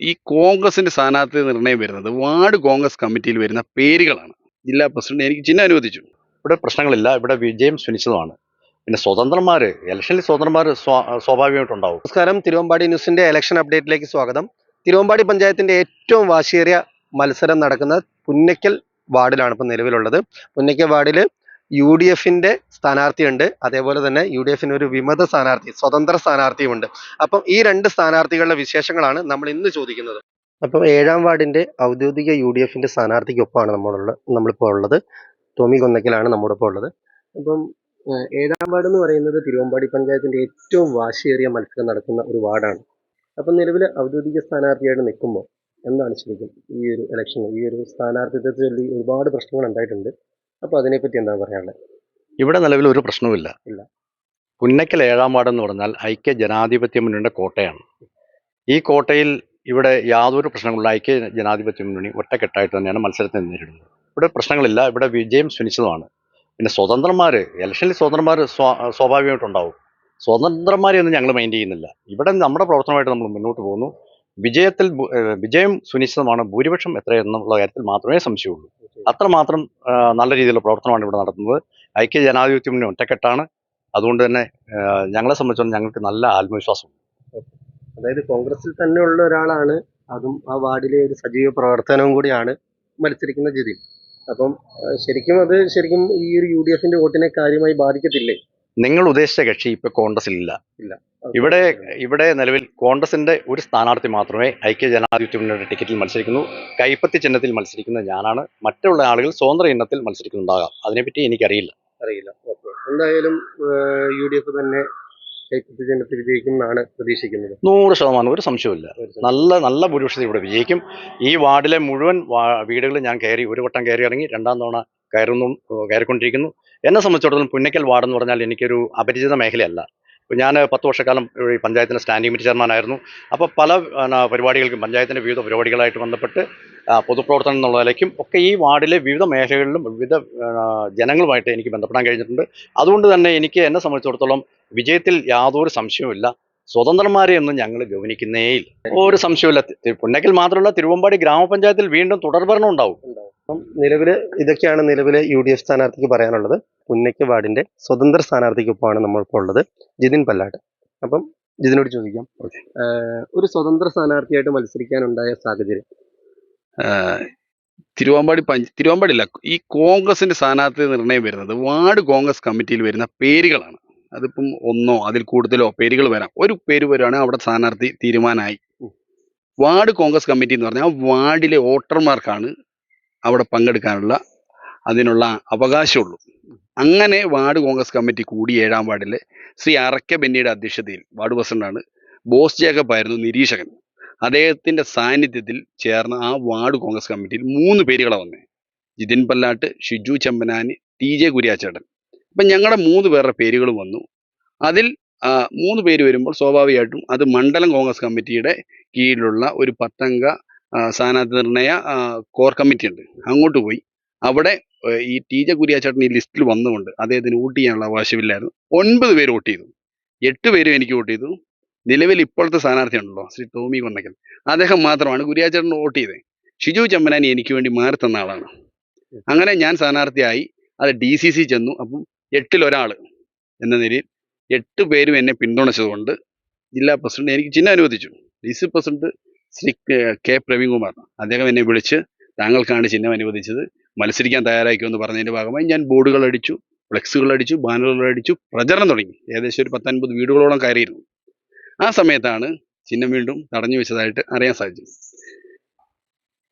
ഈ കോൺഗ്രസിന്റെ സ്ഥാനാർത്ഥി നിർണയം വരുന്നത് വാർഡ് കോൺഗ്രസ് കമ്മിറ്റിയിൽ വരുന്ന പേരുകളാണ്. ജില്ലാ പ്രസിഡന്റ് എനിക്ക് ചിഹ്നം അനുവദിച്ചു. ഇവിടെ പ്രശ്നങ്ങളില്ല. ഇവിടെ വിജയം സുനിശ്ചിതമാണ്. പിന്നെ സ്വതന്ത്രന്മാർ ഇലക്ഷനിൽ സ്വതന്ത്രന്മാർ സ്വാഭാവികമായിട്ടുണ്ടാവും. നമസ്കാരം. തിരുവമ്പാടി ന്യൂസിന്റെ ഇലക്ഷൻ അപ്ഡേറ്റിലേക്ക് സ്വാഗതം. തിരുവമ്പാടി പഞ്ചായത്തിന്റെ ഏറ്റവും വാശിയേറിയ മത്സരം നടക്കുന്ന പുന്നയ്ക്കൽ വാർഡിലാണ് ഇപ്പം നിലവിലുള്ളത്. പുന്നയ്ക്കൽ വാർഡിൽ യു ഡി എഫിന്റെ സ്ഥാനാർത്ഥിയുണ്ട്. അതേപോലെ തന്നെ യു ഡി എഫിന് ഒരു വിമത സ്ഥാനാർത്ഥി സ്വതന്ത്ര സ്ഥാനാർത്ഥിയുമുണ്ട്. അപ്പം ഈ രണ്ട് സ്ഥാനാർത്ഥികളുടെ വിശേഷങ്ങളാണ് നമ്മൾ ഇന്ന് ചോദിക്കുന്നത്. അപ്പം ഏഴാം വാർഡിന്റെ ഔദ്യോഗിക യു ഡി എഫിന്റെ സ്ഥാനാർത്ഥിക്കൊപ്പമാണ് നമ്മളുള്ള നമ്മളിപ്പോൾ ഉള്ളത്. ടോമി കൊന്നക്കലാണ് നമ്മുടെ ഇപ്പോൾ ഉള്ളത്. അപ്പം ഏഴാം വാർഡ് എന്ന് പറയുന്നത് തിരുവമ്പാടി പഞ്ചായത്തിന്റെ ഏറ്റവും വാശിയേറിയ മത്സരം നടക്കുന്ന ഒരു വാർഡാണ്. അപ്പം നിലവിൽ ഔദ്യോഗിക സ്ഥാനാർത്ഥിയായിട്ട് നിൽക്കുമ്പോൾ എന്താണ് ശരിക്കും ഈ ഒരു ഇലക്ഷനിൽ ഈ ഒരു സ്ഥാനാർത്ഥിത്വത്തെ ചൊല്ലി ഒരുപാട് പ്രശ്നങ്ങൾ ഉണ്ടായിട്ടുണ്ട്. അപ്പോൾ അതിനെപ്പറ്റി എന്താ പറയാനുള്ളത്? ഇവിടെ നിലവിൽ ഒരു പ്രശ്നവുമില്ല. ഇല്ല. പുന്നക്കൽ ഏഴാം വാർഡ് എന്ന് പറഞ്ഞാൽ ഐക്യ ജനാധിപത്യ മുന്നണിയുടെ കോട്ടയാണ്. ഈ കോട്ടയിൽ ഇവിടെ യാതൊരു പ്രശ്നങ്ങളുള്ള ഐക്യ ജനാധിപത്യ മുന്നണി ഒറ്റക്കെട്ടായിട്ട് തന്നെയാണ് മത്സരത്തെ നേരിടുന്നത്. ഇവിടെ പ്രശ്നങ്ങളില്ല. ഇവിടെ വിജയം സുനിശ്ചിതമാണ്. പിന്നെ സ്വതന്ത്രന്മാർ ഇലക്ഷനിൽ സ്വതന്ത്രന്മാർ സ്വാഭാവികമായിട്ടുണ്ടാവും. സ്വതന്ത്രന്മാരെയൊന്നും ഞങ്ങൾ മൈൻഡ് ചെയ്യുന്നില്ല. ഇവിടെ നമ്മുടെ പ്രവർത്തനമായിട്ട് നമ്മൾ മുന്നോട്ട് പോകുന്നു. വിജയത്തിൽ വിജയം സുനിശ്ചിതമാണ് ഭൂരിപക്ഷം എത്രയെന്നുള്ള കാര്യത്തിൽ മാത്രമേ സംശയമുള്ളൂ. അത്രമാത്രം മാത്രം നല്ല രീതിയിലുള്ള പ്രവർത്തനമാണ് ഇവിടെ നടത്തുന്നത്. ഐക്യ ജനാധിപത്യ മുന്നേ ഒറ്റക്കെട്ടാണ്. അതുകൊണ്ട് തന്നെ ഞങ്ങളെ സംബന്ധിച്ചോളം ഞങ്ങൾക്ക് നല്ല ആത്മവിശ്വാസമുണ്ട്. അതായത് കോൺഗ്രസിൽ ഉള്ള ഒരാളാണ്. അതും ആ വാർഡിലെ ഒരു സജീവ പ്രവർത്തനവും കൂടിയാണ് മത്സരിക്കുന്ന ജതി അപ്പം ശരിക്കും അത് ശരിക്കും ഈ ഒരു യു ഡി എഫിന്റെ വോട്ടിനെ കാര്യമായി ബാധിക്കത്തില്ലേ? നിങ്ങൾ ഉദ്ദേശിച്ച കക്ഷി ഇപ്പൊ കോൺഗ്രസിലില്ല ഇല്ല. ഇവിടെ ഇവിടെ നിലവിൽ കോൺഗ്രസിന്റെ ഒരു സ്ഥാനാർത്ഥി മാത്രമേ ഐക്യ ജനാധിപത്യ മുന്നണിയുടെ ടിക്കറ്റിൽ മത്സരിക്കുന്നു. കൈപ്പത്തി ചിഹ്നത്തിൽ മത്സരിക്കുന്ന ഞാനാണ്. മറ്റുള്ള ആളുകൾ സ്വതന്ത്ര ഇനത്തിൽ മത്സരിക്കുന്നുണ്ടാകാം. അതിനെപ്പറ്റി എനിക്കറിയില്ല. അറിയില്ല. എന്തായാലും യു ഡി എഫ് തന്നെ കൈപ്പത്തി ചിഹ്നത്തിൽ വിജയിക്കും എന്നാണ് പ്രതീക്ഷിക്കുന്നത്. നൂറ് ശതമാനം. ഒരു സംശയമില്ല നല്ല നല്ല ഭൂരിപക്ഷത്തിൽ ഇവിടെ വിജയിക്കും. ഈ വാർഡിലെ മുഴുവൻ വീടുകളിൽ ഞാൻ കയറി ഒരു വട്ടം കയറി ഇറങ്ങി രണ്ടാം തവണ കയറുന്നു കയറിക്കൊണ്ടിരിക്കുന്നു. എന്നെ സംബന്ധിച്ചിടത്തോളം പുന്നക്കൽ വാർഡ് എന്ന് പറഞ്ഞാൽ എനിക്കൊരു അപരിചിത മേഖലയല്ല. ഞാൻ പത്ത് വർഷക്കാലം ഈ പഞ്ചായത്തിന്റെ സ്റ്റാൻഡിംഗ് കമ്മിറ്റി ചെയർമാനായിരുന്നു അപ്പോൾ പല പരിപാടികൾക്കും പഞ്ചായത്തിന്റെ വിവിധ പരിപാടികളായിട്ട് ബന്ധപ്പെട്ട് പൊതുപ്രവർത്തനം എന്നുള്ള നിലയ്ക്കും ഒക്കെ ഈ വാർഡിലെ വിവിധ മേഖലകളിലും വിവിധ ജനങ്ങളുമായിട്ട് എനിക്ക് ബന്ധപ്പെടാൻ കഴിഞ്ഞിട്ടുണ്ട്. അതുകൊണ്ട് തന്നെ എനിക്ക് എന്നെ സംബന്ധിച്ചിടത്തോളം വിജയത്തിൽ യാതൊരു സംശയവുമില്ല. സ്വതന്ത്രന്മാരെ ഒന്നും ഞങ്ങൾ ഗവനിക്കുന്നേയില്ല ഒരു സംശയമില്ല പുന്നക്കൽ മാത്രമല്ല തിരുവമ്പാടി ഗ്രാമപഞ്ചായത്തിൽ വീണ്ടും തുടർഭരണം ഉണ്ടാവും. അപ്പം നിലവിൽ ഇതൊക്കെയാണ് നിലവിലെ യു ഡി എഫ് സ്ഥാനാർത്ഥിക്ക് പറയാനുള്ളത്. പുന്നയ്ക്ക് വാർഡിന്റെ സ്വതന്ത്ര സ്ഥാനാർത്ഥിക്കൊപ്പമാണ് നമ്മളിപ്പോൾ ഉള്ളത്. ജിതിൻ പല്ലാട്ട്. അപ്പം ജിതിനോട് ചോദിക്കാം. ഒരു സ്വതന്ത്ര സ്ഥാനാർത്ഥിയായിട്ട് മത്സരിക്കാനുണ്ടായ സാഹചര്യം. തിരുവാമ്പാടി തിരുവമ്പാടി പഞ്ച് തിരുവമ്പാടില്ല ഈ കോൺഗ്രസിന്റെ സ്ഥാനാർത്ഥി നിർണയം വരുന്നത് വാർഡ് കോൺഗ്രസ് കമ്മിറ്റിയിൽ വരുന്ന പേരുകളാണ്. അതിപ്പം ഒന്നോ അതിൽ കൂടുതലോ പേരുകൾ വരാം. ഒരു പേര് വരുവാണെങ്കിൽ അവിടെ സ്ഥാനാർത്ഥി തീരുമാനമായി. വാർഡ് കോൺഗ്രസ് കമ്മിറ്റി എന്ന് പറഞ്ഞാൽ ആ വാർഡിലെ വോട്ടർമാർക്കാണ് അവിടെ പങ്കെടുക്കാനുള്ള അതിനുള്ള അവകാശമുള്ളൂ. അങ്ങനെ വാർഡ് കോൺഗ്രസ് കമ്മിറ്റി കൂടി ഏഴാം വാർഡിൽ ശ്രീ അറക്ക ബെന്നിയുടെ അധ്യക്ഷതയിൽ വാർഡ് പ്രസിഡന്റാണ് ബോസ് ജേക്കബ് ആയിരുന്നു നിരീക്ഷകൻ. അദ്ദേഹത്തിന്റെ സാന്നിധ്യത്തിൽ ചേർന്ന ആ വാർഡ് കോൺഗ്രസ് കമ്മിറ്റിയിൽ മൂന്ന് പേരുകളാണ് വന്നത്. ജിതിൻ പല്ലാട്ട് ഷിജു ചെമ്പനാനി ടി ജെ കുര്യാച്ചേട്ടൻ. അപ്പം ഞങ്ങളുടെ മൂന്ന് പേരുടെ പേരുകൾ വന്നു. അതിൽ മൂന്ന് പേര് വരുമ്പോൾ സ്വാഭാവികമായിട്ടും അത് മണ്ഡലം കോൺഗ്രസ് കമ്മിറ്റിയുടെ കീഴിലുള്ള ഒരു പത്തംഗ സ്ഥാനാർത്ഥി നിർണയ കോർ കമ്മിറ്റി ഉണ്ട് അങ്ങോട്ട് പോയി. അവിടെ ഈ ടി ജെ കുര്യാച്ചേട്ടൻ ഈ ലിസ്റ്റിൽ വന്നുകൊണ്ട് അദ്ദേഹത്തിന് വോട്ട് ചെയ്യാനുള്ള അവകാശമില്ലായിരുന്നു ഒൻപത് പേര് വോട്ട് ചെയ്തു. എട്ട് പേരും എനിക്ക് വോട്ട് ചെയ്തു. നിലവിൽ ഇപ്പോഴത്തെ സ്ഥാനാർത്ഥി ഉണ്ടല്ലോ ശ്രീ ടോമി കൊന്നക്കൽ. അദ്ദേഹം മാത്രമാണ് കുര്യാച്ചേട്ടൻ വോട്ട് ചെയ്തത് ഷിജു ചെമ്മനാനി എനിക്ക് വേണ്ടി മാറി തന്ന ആളാണ്. അങ്ങനെ ഞാൻ സ്ഥാനാർത്ഥിയായി. അത് ഡി സി സി ചെന്നു. അപ്പം എട്ടിൽ ഒരാൾ എന്ന നിലയിൽ എട്ട് പേരും എന്നെ പിന്തുണച്ചതുകൊണ്ട് ജില്ലാ പ്രസിഡന്റ് എനിക്ക് ചിഹ്നം അനുവദിച്ചു. D C president Shri K- Praveenkumar. അദ്ദേഹം എന്നെ വിളിച്ച് താങ്കൾക്കാണ് ചിഹ്നം അനുവദിച്ചത്. മത്സരിക്കാൻ തയ്യാറാക്കുമെന്ന് പറഞ്ഞതിന്റെ ഭാഗമായി ഞാൻ ബോർഡുകൾ അടിച്ചു ഫ്ലെക്സുകൾ അടിച്ചു ബാനറുകൾ അടിച്ചു പ്രചരണം തുടങ്ങി. ഏകദേശം ഒരു പത്തൊൻപത് വീടുകളോളം കയറിയിരുന്നു. ആ സമയത്താണ് ചിഹ്നം വീണ്ടും തടഞ്ഞു വെച്ചതായിട്ട് അറിയാൻ സാധിച്ചത്.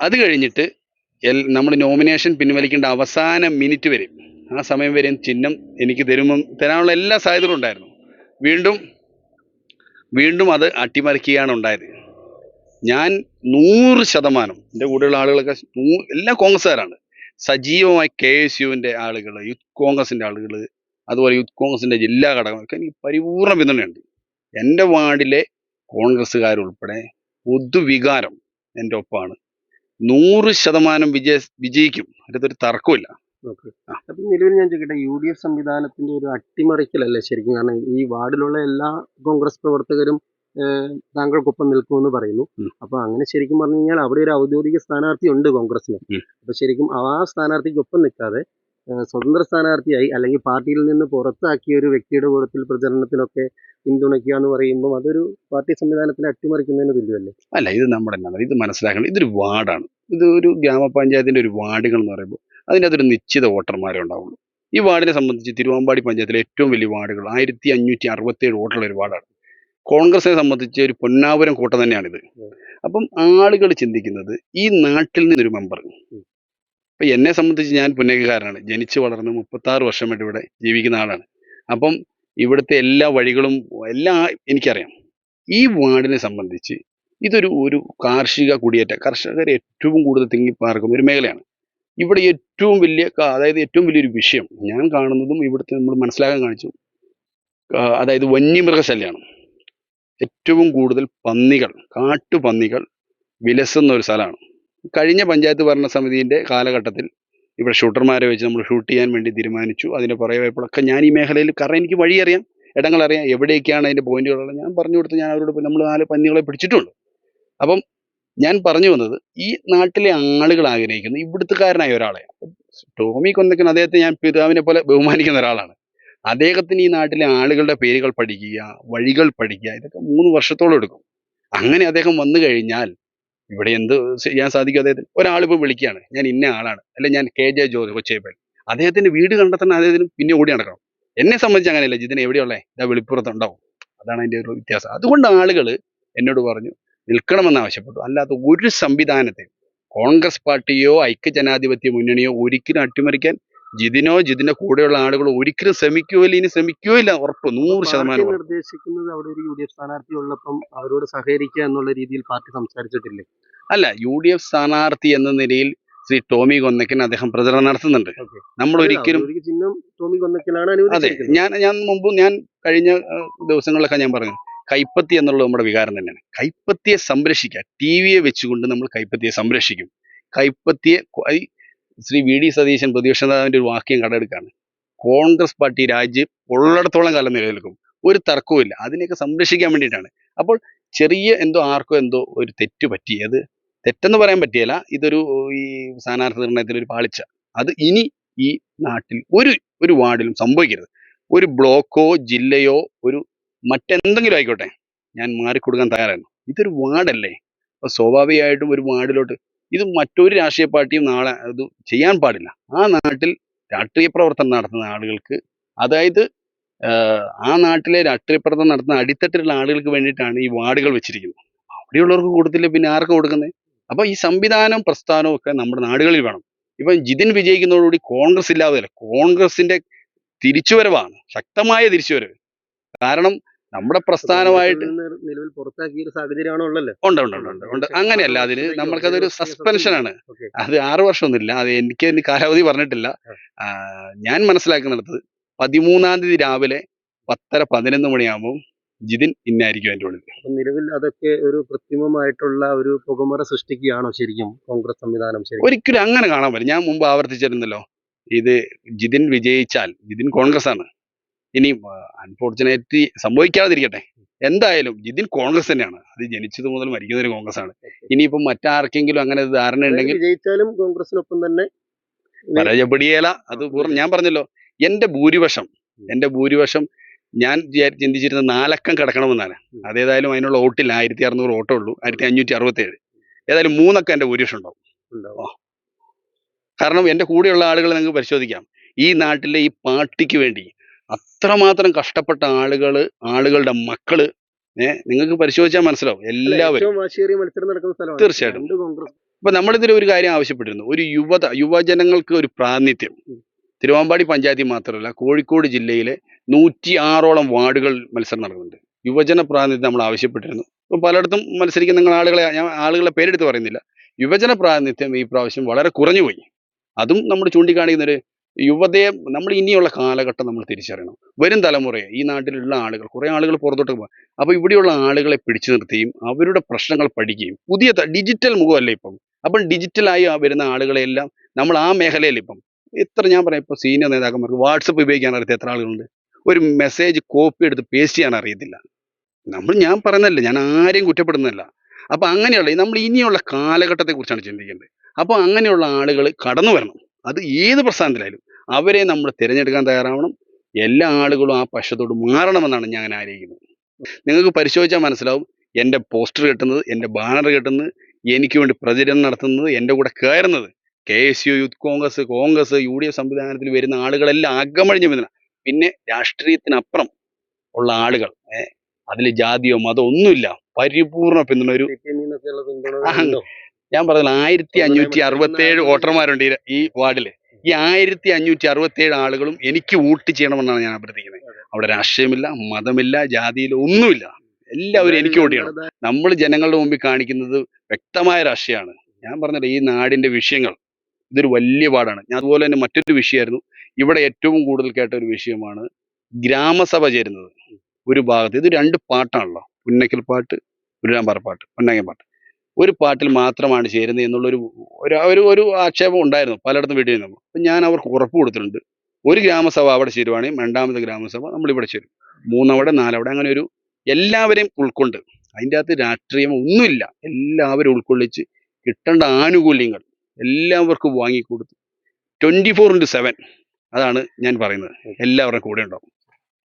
അത് കഴിഞ്ഞിട്ട് എൽ നമ്മൾ നോമിനേഷൻ പിൻവലിക്കേണ്ട അവസാന മിനിറ്റ് വരെ ആ സമയം വരെയും ചിഹ്നം എനിക്ക് തരുമ്പം തരാനുള്ള എല്ലാ സാധ്യതകളും ഉണ്ടായിരുന്നു. വീണ്ടും വീണ്ടും അത് അട്ടിമറിക്കുകയാണ് ഉണ്ടായത്. ഞാൻ നൂറ് ശതമാനം എന്റെ കൂടെയുള്ള ആളുകളൊക്കെ എല്ലാ കോൺഗ്രസ്സുകാരാണ്. സജീവമായി കെ എസ് യുവിന്റെ ആളുകൾ യൂത്ത് കോൺഗ്രസിന്റെ ആളുകൾ അതുപോലെ യൂത്ത് കോൺഗ്രസിന്റെ ജില്ലാ ഘടകങ്ങളൊക്കെ എനിക്ക് പരിപൂർണ പിന്തുണയുണ്ട്. എന്റെ വാർഡിലെ കോൺഗ്രസ്സുകാരുൾപ്പെടെ പൊതുവികാരം എന്റെ ഒപ്പമാണ് നൂറ് ശതമാനം വിജയ വിജയിക്കും. അതിലൊരു തർക്കമില്ല ഓക്കെ. അപ്പം നിലവിൽ ഞാൻ ചോദിക്കട്ടെ യു ഡി എഫ് ഒരു അട്ടിമറിക്കലല്ലേ ശരിക്കും? കാരണം ഈ വാർഡിലുള്ള എല്ലാ കോൺഗ്രസ് പ്രവർത്തകരും താങ്കൾക്കൊപ്പം നിൽക്കുമെന്ന് പറയുന്നു. അപ്പൊ അങ്ങനെ ശരിക്കും പറഞ്ഞു കഴിഞ്ഞാൽ അവിടെ ഒരു ഔദ്യോഗിക സ്ഥാനാർത്ഥി ഉണ്ട് കോൺഗ്രസിന്. അപ്പൊ ശരിക്കും ആ സ്ഥാനാർത്ഥിക്കൊപ്പം നിൽക്കാതെ സ്വതന്ത്ര സ്ഥാനാർത്ഥിയായി അല്ലെങ്കിൽ പാർട്ടിയിൽ നിന്ന് പുറത്താക്കിയ ഒരു വ്യക്തിയുടെ കൂടത്തിൽ പ്രചരണത്തിനൊക്കെ പിന്തുണയ്ക്കുക എന്ന് പറയുമ്പോൾ അതൊരു പാർട്ടി സംവിധാനത്തിനെ അട്ടിമറിക്കുന്നതിന് തുല്യമല്ലേ? അല്ല ഇത് നമ്മുടെ ഇത് മനസ്സിലാക്കണം. ഇതൊരു വാർഡാണ്. ഇത് ഒരു ഗ്രാമപഞ്ചായത്തിന്റെ ഒരു വാർഡുകൾ എന്ന് പറയുമ്പോൾ അതിന്റെ അതൊരു നിശ്ചിത വോട്ടർമാരെ ഉണ്ടാവുള്ളൂ. ഈ വാർഡിനെ സംബന്ധിച്ച് തിരുവാമ്പാടി പഞ്ചായത്തിലെ ഏറ്റവും വലിയ വാർഡുകൾ ആയിരത്തി അഞ്ഞൂറ്റി അറുപത്തേഴ് വോട്ടുള്ള ഒരു വാർഡാണ്. കോൺഗ്രസിനെ സംബന്ധിച്ച് ഒരു പൊന്നാപുരം കൂട്ടം തന്നെയാണിത്. അപ്പം ആളുകൾ ചിന്തിക്കുന്നത് ഈ നാട്ടിൽ നിന്നൊരു മെമ്പർ അപ്പം എന്നെ സംബന്ധിച്ച് ഞാൻ പുന്നേക്കാരനാണ് ജനിച്ചു വളർന്ന് മുപ്പത്തി ആറ് വർഷമായിട്ട് ഇവിടെ ജീവിക്കുന്ന ആളാണ്. അപ്പം ഇവിടുത്തെ എല്ലാ വഴികളും എല്ലാം എനിക്കറിയാം. ഈ വാർഡിനെ സംബന്ധിച്ച് ഇതൊരു ഒരു കാർഷിക കുടിയേറ്റ കർഷകർ ഏറ്റവും കൂടുതൽ തിങ്ങിപ്പാർക്കുന്ന ഒരു മേഖലയാണ്. ഇവിടെ ഏറ്റവും വലിയ അതായത് ഏറ്റവും വലിയൊരു വിഷയം ഞാൻ കാണുന്നതും ഇവിടുത്തെ നമ്മൾ മനസ്സിലാക്കാൻ കാണിച്ചു അതായത് വന്യമൃഗശല്യമാണ് ഏറ്റവും കൂടുതൽ പന്നികൾ കാട്ടുപന്നികൾ വിലസുന്ന ഒരു സ്ഥലമാണ്. കഴിഞ്ഞ പഞ്ചായത്ത് ഭരണ സമിതിന്റെ കാലഘട്ടത്തിൽ ഇവിടെ ഷൂട്ടർമാരെ വെച്ച് നമ്മൾ ഷൂട്ട് ചെയ്യാൻ വേണ്ടി തീരുമാനിച്ചു. അതിന്റെ പുറകെപ്പോഴൊക്കെ ഞാൻ ഈ മേഖലയിൽ കാരണം എനിക്ക് വഴി അറിയാം ഇടങ്ങൾ അറിയാം എവിടെയൊക്കെയാണ് അതിന്റെ പോയിന്റുകളുള്ളത് ഞാൻ പറഞ്ഞു കൊടുത്ത് ഞാൻ അവരോട് നമ്മൾ നാല് പന്നികളെ പിടിച്ചിട്ടുണ്ട്. അപ്പം ഞാൻ പറഞ്ഞു വന്നത് ഈ നാട്ടിലെ ആളുകൾ ആഗ്രഹിക്കുന്നത് ഇവിടുത്തുകാരനായ ഒരാളെ ടോമി കൊന്നക്കൻ അദ്ദേഹത്തെ ഞാൻ പിതാവിനെ പോലെ ബഹുമാനിക്കുന്ന ഒരാളാണ്. അദ്ദേഹത്തിന് ഈ നാട്ടിലെ ആളുകളുടെ പേരുകൾ പഠിക്കുക വഴികൾ പഠിക്കുക ഇതൊക്കെ മൂന്ന് വർഷത്തോളം എടുക്കും. അങ്ങനെ അദ്ദേഹം വന്നു കഴിഞ്ഞാൽ ഇവിടെ എന്ത് ചെയ്യാൻ സാധിക്കും അദ്ദേഹത്തിന്? ഒരാളിപ്പോൾ വിളിക്കുകയാണ് ഞാൻ ഇന്ന ആളാണ് അല്ലെ ഞാൻ കെ ജെ ജോർജ് കൊച്ചേപ്പൻ അദ്ദേഹത്തിന്റെ വീട് കണ്ടെത്താൻ അദ്ദേഹത്തിന് പിന്നെ ഓടി നടക്കണം. എന്നെ സംബന്ധിച്ച് അങ്ങനെയല്ല ജിതിന് എവിടെയുള്ളേ? ഇതാ വെളിപ്പുറത്ത് ഉണ്ടാവും അതാണ് അതിന്റെ ഒരു വ്യത്യാസം. അതുകൊണ്ട് ആളുകൾ എന്നോട് പറഞ്ഞു നിൽക്കണമെന്ന് ആവശ്യപ്പെട്ടു. അല്ലാത്ത ഒരു സംവിധാനത്തെ കോൺഗ്രസ് പാർട്ടിയോ ഐക്യ ജനാധിപത്യ മുന്നണിയോ ഒരിക്കലും അട്ടിമറിക്കാൻ ജിതിനോ ജിതിന്റെ കൂടെയുള്ള ആളുകളോ ഒരിക്കലും ശ്രമിക്കുകയില്ല ഇനി ശ്രമിക്കുകയോ ഇല്ല ഉറപ്പ് നൂറ് ശതമാനം നിർദ്ദേശിക്കുന്നത് അവിടെ ഒരു യു ഡി എഫ് സ്ഥാനാർത്ഥി ഉള്ളപ്പം അവരോട് സഹകരിക്കുക എന്നുള്ള രീതിയിൽ പാർട്ടി സംസാരിച്ചിട്ടില്ലേ? അല്ല യു ഡി എഫ് സ്ഥാനാർത്ഥി എന്ന നിലയിൽ ശ്രീ ടോമി കൊന്നക്കൻ അദ്ദേഹം പ്രചരണം നടത്തുന്നുണ്ട്. നമ്മൾ ഒരിക്കലും ടോമി കൊന്നക്കലാണ് അതെ ഞാൻ ഞാൻ മുമ്പ് ഞാൻ കഴിഞ്ഞ ദിവസങ്ങളിലൊക്കെ ഞാൻ പറഞ്ഞു കൈപ്പത്തി എന്നുള്ളത് നമ്മുടെ വികാരം തന്നെയാണ്. കൈപ്പത്തിയെ സംരക്ഷിക്കുക. ടി വിയെ വെച്ചുകൊണ്ട് നമ്മൾ കൈപ്പത്തിയെ സംരക്ഷിക്കും. കൈപ്പത്തിയെ ശ്രീ വി ഡി സതീശൻ പ്രതിപക്ഷ നേതാവിന്റെ ഒരു വാക്യം കടമെടുക്കുകയാണ് കോൺഗ്രസ് പാർട്ടി രാജ്യം ഉള്ളിടത്തോളം കാലം നിലനിൽക്കും. ഒരു തർക്കവുമില്ല അതിനെയൊക്കെ സംരക്ഷിക്കാൻ വേണ്ടിയിട്ടാണ്. അപ്പോൾ ചെറിയ എന്തോ ആർക്കോ എന്തോ ഒരു തെറ്റ് പറ്റി. അത് തെറ്റെന്ന് പറയാൻ പറ്റിയല്ല. ഇതൊരു ഈ സ്ഥാനാർത്ഥി നിർണയത്തിൽ ഒരു പാളിച്ച. അത് ഇനി ഈ നാട്ടിൽ ഒരു ഒരു വാർഡിലും സംഭവിക്കരുത്. ഒരു ബ്ലോക്കോ ജില്ലയോ ഒരു മറ്റെന്തെങ്കിലും ആയിക്കോട്ടെ. ഞാൻ മാറിക്കൊടുക്കാൻ തയ്യാറായിരുന്നു. ഇതൊരു വാർഡല്ലേ? അപ്പൊ സ്വാഭാവികമായിട്ടും ഒരു വാർഡിലോട്ട് ഇത് മറ്റൊരു രാഷ്ട്രീയ പാർട്ടിയും നാളെ ഇത് ചെയ്യാൻ പാടില്ല. ആ നാട്ടിൽ രാഷ്ട്രീയ പ്രവർത്തനം നടത്തുന്ന ആളുകൾക്ക് അതായത് ആ നാട്ടിലെ രാഷ്ട്രീയ പ്രവർത്തനം നടത്തുന്ന അടിത്തട്ടിലുള്ള ആളുകൾക്ക് വേണ്ടിയിട്ടാണ് ഈ വാർഡുകൾ വെച്ചിരിക്കുന്നത്. അവിടെയുള്ളവർക്ക് കൊടുത്തില്ല പിന്നെ ആർക്ക് കൊടുക്കുന്നത് അപ്പൊ ഈ സംവിധാനം പ്രസ്ഥാനവും ഒക്കെ നമ്മുടെ നാടുകളിൽ വേണം. ഇപ്പം ജിതിൻ വിജയിക്കുന്നതോടുകൂടി കോൺഗ്രസ് ഇല്ലാതെ കോൺഗ്രസിന്റെ തിരിച്ചുവരവാണ് ശക്തമായ തിരിച്ചുവരവ്. കാരണം നമ്മുടെ പ്രസ്ഥാനമായിട്ട് നിലവിൽ പുറത്താക്കിയ ഒരു സാഹചര്യമാണോ ഉള്ളത്? ഉണ്ട് ഉണ്ട് ഉണ്ട് ഉണ്ട് അങ്ങനെയല്ല അതിന് നമ്മൾക്കതൊരു സസ്പെൻഷനാണ് അത് ആറ് വർഷമൊന്നുമില്ല. അത് എനിക്ക് അതിന് കാലാവധി പറഞ്ഞിട്ടില്ല. ഞാൻ മനസ്സിലാക്കുന്നിടത്ത് പതിമൂന്നാം തീയതി രാവിലെ പത്തര പതിനൊന്ന് മണിയാകുമ്പോൾ ജിതിൻ ഇന്നായിരിക്കും എന്റെ ഉള്ളിൽ. നിലവിൽ അതൊക്കെ ഒരു കൃത്രിമമായിട്ടുള്ള ഒരു പുകമറ സൃഷ്ടിക്കുകയാണോ ശരിക്കും കോൺഗ്രസ് സംവിധാനം ഒരിക്കലും അങ്ങനെ കാണാൻ പറ്റും ഞാൻ മുമ്പ് ആവർത്തിച്ചിരുന്നല്ലോ. ഇത് ജിതിൻ വിജയിച്ചാൽ ജിതിൻ കോൺഗ്രസ് ആണ് ഇനി അൺഫോർച്ചുനേറ്റ്ലി സംഭവിക്കാതിരിക്കട്ടെ. എന്തായാലും ജിതിൻ കോൺഗ്രസ് തന്നെയാണ്. അത് ജനിച്ചത് മുതൽ മരിക്കുന്ന ഒരു കോൺഗ്രസ് ആണ്. ഇനിയിപ്പം മറ്റാർക്കെങ്കിലും അങ്ങനെ ധാരണ ഉണ്ടെങ്കിൽ ജയിച്ചാലും കോൺഗ്രസിനൊപ്പം തന്നെ പരാജയപ്പെടിയേല അത് പൂർണ ഞാൻ പറഞ്ഞല്ലോ. എന്റെ ഭൂരിപക്ഷം എന്റെ ഭൂരിപക്ഷം ഞാൻ ചിന്തിച്ചിരുന്ന നാലക്കം കിടക്കണമെന്നാണ്. അതേതായാലും അതിനുള്ള വോട്ടില്ല. ആയിരത്തി അറുന്നൂറ് വോട്ടേ ഉള്ളൂ. ആയിരത്തി അഞ്ഞൂറ്റി അറുപത്തി ഏഴ് ഏതായാലും മൂന്നക്കം എന്റെ ഭൂരിപക്ഷം ഉണ്ടാവും. ഉണ്ടാവും കാരണം എന്റെ കൂടെയുള്ള ആളുകൾ നിങ്ങൾക്ക് പരിശോധിക്കാം. ഈ നാട്ടിലെ ഈ പാർട്ടിക്ക് വേണ്ടി അത്രമാത്രം കഷ്ടപ്പെട്ട ആളുകൾ ആളുകളുടെ മക്കൾ ഏഹ് നിങ്ങൾക്ക് പരിശോധിച്ചാൽ മനസ്സിലാവും. എല്ലാവരും. തീർച്ചയായിട്ടും. ഇപ്പൊ നമ്മളിതിൽ ഒരു കാര്യം ആവശ്യപ്പെട്ടിരുന്നു. ഒരു യുവത യുവജനങ്ങൾക്ക് ഒരു പ്രാതിനിധ്യം. തിരുവാമ്പാടി പഞ്ചായത്തിൽ മാത്രമല്ല കോഴിക്കോട് ജില്ലയിലെ നൂറ്റി ആറോളം വാർഡുകൾ മത്സരം നടക്കുന്നുണ്ട്. യുവജന പ്രാതിനിധ്യം നമ്മൾ ആവശ്യപ്പെട്ടിരുന്നു. ഇപ്പൊ പലയിടത്തും മത്സരിക്കുന്ന നിങ്ങൾ ആളുകളെ ഞാൻ ആളുകളെ പേരെടുത്ത് പറയുന്നില്ല. യുവജന പ്രാതിനിധ്യം ഈ പ്രാവശ്യം വളരെ കുറഞ്ഞുപോയി. അതും നമ്മൾ ചൂണ്ടിക്കാണിക്കുന്ന ഒരു യുവതയെ നമ്മൾ ഇനിയുള്ള കാലഘട്ടം നമ്മൾ തിരിച്ചറിയണം. വരും തലമുറയെ ഈ നാട്ടിലുള്ള ആളുകൾ കുറേ ആളുകൾ പുറത്തോട്ട് പോകും അപ്പോൾ ഇവിടെയുള്ള ആളുകളെ പിടിച്ചു നിർത്തുകയും അവരുടെ പ്രശ്നങ്ങൾ പഠിക്കുകയും. പുതിയ ഡിജിറ്റൽ മുഖമല്ലേ ഇപ്പം? അപ്പം ഡിജിറ്റലായി വരുന്ന ആളുകളെല്ലാം നമ്മൾ ആ മേഖലയിൽ ഇപ്പം. എത്ര ഞാൻ പറയാം ഇപ്പൊ സീനിയർ നേതാക്കന്മാർക്ക് വാട്സപ്പ് ഉപയോഗിക്കാൻ എത്ര ആളുകളുണ്ട്? ഒരു മെസ്സേജ് കോപ്പി എടുത്ത് പേസ്റ്റ് ചെയ്യാൻ അറിയത്തില്ല. നമ്മൾ ഞാൻ പറയുന്നതല്ല ഞാൻ ആരെയും കുറ്റപ്പെടുന്നതല്ല അപ്പൊ അങ്ങനെയുള്ള നമ്മൾ ഇനിയുള്ള കാലഘട്ടത്തെക്കുറിച്ചാണ് ചിന്തിക്കേണ്ടത്. അപ്പൊ അങ്ങനെയുള്ള ആളുകൾ കടന്നു വരണം. അത് ഏത് പ്രസ്ഥാനത്തിലായാലും അവരെ നമ്മൾ തിരഞ്ഞെടുക്കാൻ തയ്യാറാവണം. എല്ലാ ആളുകളും ആ പക്ഷത്തോട് മാറണമെന്നാണ് ഞാൻ ആഗ്രഹിക്കുന്നത്. നിങ്ങൾക്ക് പരിശോധിച്ചാൽ മനസ്സിലാവും എന്റെ പോസ്റ്റർ കെട്ടുന്നത് എന്റെ ബാനർ കെട്ടുന്നത് എനിക്ക് വേണ്ടി പ്രചരണം നടത്തുന്നത് എന്റെ കൂടെ കയറുന്നത്. K S U youth Congress Congress U D F സംവിധാനത്തിൽ വരുന്ന ആളുകളെല്ലാം അകമഴിഞ്ഞു വരുന്ന പിന്നെ രാഷ്ട്രീയത്തിനപ്പുറം ഉള്ള ആളുകൾ അതിൽ ജാതിയോ മതമോ ഒന്നുമില്ല. പരിപൂർണ പിന്തുണ ഒരു ഞാൻ പറഞ്ഞില്ല ആയിരത്തി അഞ്ഞൂറ്റി അറുപത്തി ഏഴ് വോട്ടർമാരുണ്ട് ഈ- വാർഡിൽ വാർഡിൽ. ഈ ആയിരത്തി അഞ്ഞൂറ്റി അറുപത്തി ഏഴ് ആളുകളും എനിക്ക് വോട്ട് ചെയ്യണമെന്നാണ് ഞാൻ അഭ്യർത്ഥിക്കുന്നത്. അവിടെ രാഷ്ട്രീയമില്ല മതമില്ല ജാതിയില്ല ഒന്നുമില്ല. എല്ലാവരും എനിക്ക് വോട്ട് ചെയ്യണം. നമ്മൾ ജനങ്ങളുടെ മുമ്പിൽ കാണിക്കുന്നത് വ്യക്തമായ രാഷ്ട്രീയമാണ്. ഞാൻ പറഞ്ഞില്ല ഈ നാടിന്റെ വിഷയങ്ങൾ ഇതൊരു വലിയ പാടാണ്. ഞാൻ അതുപോലെ തന്നെ മറ്റൊരു വിഷയമായിരുന്നു. ഇവിടെ ഏറ്റവും കൂടുതൽ കേട്ട ഒരു വിഷയമാണ് ഗ്രാമസഭ ചേരുന്നത്. ഒരു ഭാഗത്ത്. ഇത് രണ്ട് പാട്ടാണല്ലോ. പുന്നക്കൽ പാട്ട് ഉരുളാമ്പാറ പാട്ട് പൊന്നങ്ങൻ പാട്ട്. ഒരു പാട്ടിൽ മാത്രമാണ് ചേരുന്നത് എന്നുള്ളൊരു ഒരു ഒരു ഒരു ആക്ഷേപം ഉണ്ടായിരുന്നു പലയിടത്തും വീട്ടിൽ നിന്നും. അപ്പം ഞാൻ അവർക്ക് ഉറപ്പ് കൊടുത്തിട്ടുണ്ട്. ഒരു ഗ്രാമസഭ അവിടെ ചേരുവാണെങ്കിൽ രണ്ടാമത്തെ ഗ്രാമസഭ നമ്മൾ ഇവിടെ ചേരും. മൂന്നവിടെ നാലവിടെ അങ്ങനെ ഒരു എല്ലാവരെയും ഉൾക്കൊണ്ട്. അതിന്റെ അകത്ത് രാഷ്ട്രീയം ഒന്നുമില്ല. എല്ലാവരും ഉൾക്കൊള്ളിച്ച് കിട്ടേണ്ട ആനുകൂല്യങ്ങൾ എല്ലാവർക്കും വാങ്ങിക്കൊടുത്ത്. ട്വന്റി ഫോർ ഇന്റു സെവൻ അതാണ് ഞാൻ പറയുന്നത്. എല്ലാവരുടെയും കൂടെ ഉണ്ടാവും.